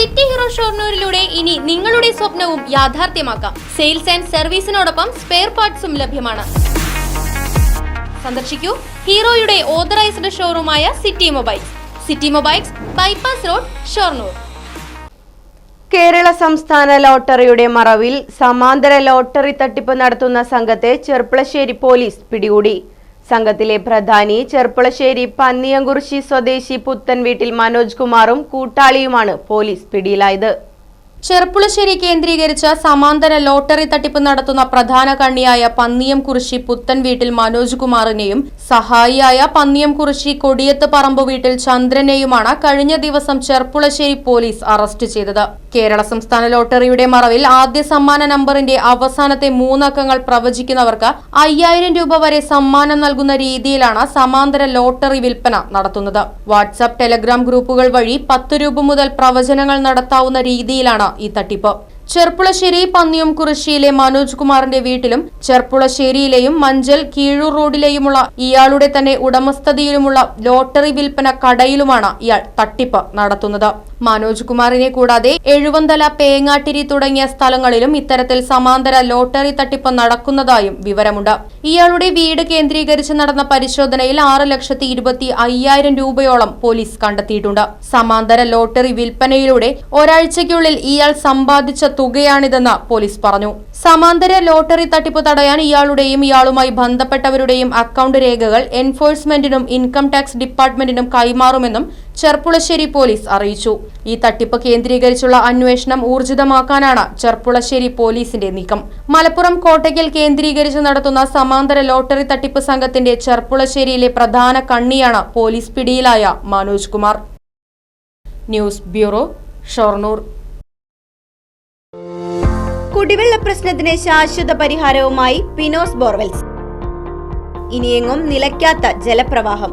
City hero ഷോർണൂരിലൂടെ ഇനി നിങ്ങളുടെ സ്വപ്നവും യാഥാർത്ഥ്യമാക്കാം. സെയിൽസ് ആൻഡ് സർവീസിനോടൊപ്പം സ്പെയർ പാർട്സും ലഭ്യമാണ്. സന്ദർശിക്കൂ ഹീറോയുടെ authorised ഷോറൂമായ city mobiles. City mobiles bypass road Shoranur. Kerala സംസ്ഥാന ലോട്ടറിയുടെ മറവിൽ സമാന്തര ലോട്ടറി തട്ടിപ്പ് നടത്തുന്ന സംഘത്തെ ചെർപ്പളശ്ശേരി പോലീസ് പിടികൂടി. സംഘത്തിലെ പ്രധാനി ചെർപ്പുളശ്ശേരി പന്നിയങ്കുറിശി സ്വദേശി പുത്തൻ വീട്ടിൽ മനോജ് കുമാറും കൂട്ടാളിയുമാണ് പോലീസ് പിടിയിലായത്. ചെർപ്പുളശ്ശേരി കേന്ദ്രീകരിച്ച സമാന്തര ലോട്ടറി തട്ടിപ്പ് നടത്തുന്ന പ്രധാന കണ്ണിയായ പന്നിയം കുറിശി പുത്തൻ വീട്ടിൽ മനോജ് കുമാറിനെയും സഹായിയായ പന്നിയം കുറിശി കൊടിയത്ത് പറമ്പ് വീട്ടിൽ ചന്ദ്രനെയുമാണ് കഴിഞ്ഞ ദിവസം ചെർപ്പുളശ്ശേരി പോലീസ് അറസ്റ്റ് ചെയ്തത്. കേരള സംസ്ഥാന ലോട്ടറിയുടെ മറവിൽ ആദ്യ സമ്മാന നമ്പറിന്റെ അവസാനത്തെ മൂന്നക്കങ്ങൾ പ്രവചിക്കുന്നവർക്ക് അയ്യായിരം രൂപ വരെ സമ്മാനം നൽകുന്ന രീതിയിലാണ് സമാന്തര ലോട്ടറി വിൽപ്പന നടത്തുന്നത്. വാട്സാപ്പ് ടെലഗ്രാം ഗ്രൂപ്പുകൾ വഴി പത്ത് രൂപ മുതൽ പ്രവചനങ്ങൾ നടത്താവുന്ന രീതിയിലാണ് ഈ തട്ടിപ്പ്. ചെർപ്പുളശ്ശേരി പന്നിയും കുറിശ്ശിയിലെ മനോജ് കുമാറിന്റെ വീട്ടിലും ചെർപ്പുളശ്ശേരിയിലെയും മഞ്ചൽ കീഴൂർ റോഡിലെയുമുള്ള ഇയാളുടെ തന്നെ ഉടമസ്ഥതയിലുമുള്ള ലോട്ടറി വിൽപ്പന കടയിലുമാണ് ഇയാൾ തട്ടിപ്പ് നടത്തുന്നത്. മനോജ് കുമാറിനെ കൂടാതെ എഴുവന്തല പേങ്ങാട്ടിരി തുടങ്ങിയ സ്ഥലങ്ങളിലും ഇത്തരത്തിൽ സമാന്തര ലോട്ടറി തട്ടിപ്പ് നടക്കുന്നതായും വിവരമുണ്ട്. ഇയാളുടെ വീട് കേന്ദ്രീകരിച്ച് നടന്ന പരിശോധനയിൽ ആറ് ലക്ഷത്തി ഇരുപത്തി അയ്യായിരം രൂപയോളം പോലീസ് കണ്ടെത്തിയിട്ടുണ്ട്. സമാന്തര ലോട്ടറി വിൽപ്പനയിലൂടെ ഒരാഴ്ചയ്ക്കുള്ളിൽ ഇയാൾ സമ്പാദിച്ച തുകയാണിതെന്ന് പോലീസ് പറഞ്ഞു. സമാന്തര ലോട്ടറി തട്ടിപ്പ് തടയാൻ ഇയാളുടെയും ഇയാളുമായി ബന്ധപ്പെട്ടവരുടെയും അക്കൗണ്ട് രേഖകൾ എൻഫോഴ്സ്മെന്റിനും ഇൻകം ടാക്സ് ഡിപ്പാർട്ട്മെന്റിനും കൈമാറുമെന്നും ചെർപ്പുളശ്ശേരി പോലീസ് അറിയിച്ചു. ഈ തട്ടിപ്പ് കേന്ദ്രീകരിച്ചുള്ള അന്വേഷണം ഊർജിതമാക്കാനാണ് ചെർപ്പുളശ്ശേരി പോലീസിന്റെ നീക്കം. മലപ്പുറം കോട്ടയ്ക്കൽ കേന്ദ്രീകരിച്ച് നടത്തുന്ന സമാന്തര ലോട്ടറി തട്ടിപ്പ് സംഘത്തിന്റെ ചെർപ്പുളശ്ശേരിയിലെ പ്രധാന കണ്ണിയാണ് പോലീസ് പിടിയിലായ Manoj Kumar. News bureau Shoranur. കുടിവെള്ള പ്രശ്നത്തിന് ശാശ്വത പരിഹാരവുമായി പിനോസ് ബോർവെൽസ്. ഇനിയെങ്ങും നിലയ്ക്കാത്ത ജലപ്രവാഹം.